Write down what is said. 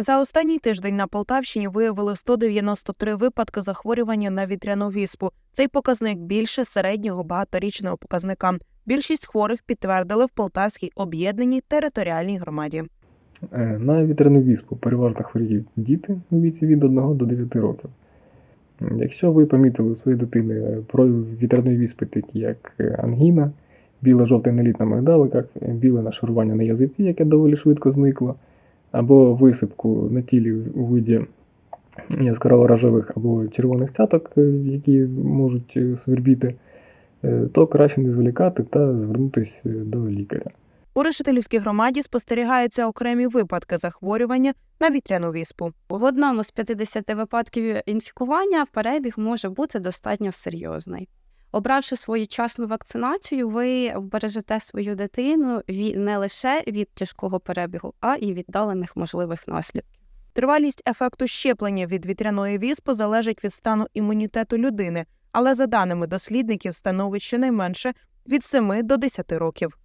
За останній тиждень на Полтавщині виявили 193 випадки захворювання на вітряну віспу. Цей показник більше середнього багаторічного показника. Більшість хворих підтвердили в Полтавській об'єднаній територіальній громаді. Е, На вітряну віспу переважно хворіють діти у віці від 1 до 9 років. Якщо ви помітили у своєї дитини прояви вітряної віспи, такі як е, ангіна, біло-жовтий наліт на мигдаликах, е, біле нашарування на язиці, яке доволі швидко зникло, або висипку на тілі у виді яскраво рожевих або червоних цяток, е, які можуть е, свербіти, е, то краще не зволікати та звернутися до лікаря. У Решетилівській громаді спостерігаються окремі випадки захворювання на вітряну віспу. В одному з 50 випадків інфікування перебіг може бути достатньо серйозний. Обравши своєчасну вакцинацію, ви вбережете свою дитину не лише від тяжкого перебігу, а й віддалених можливих наслідків. Тривалість ефекту щеплення від вітряної віспи залежить від стану імунітету людини, але за даними дослідників становить щонайменше від 7 до 10 років.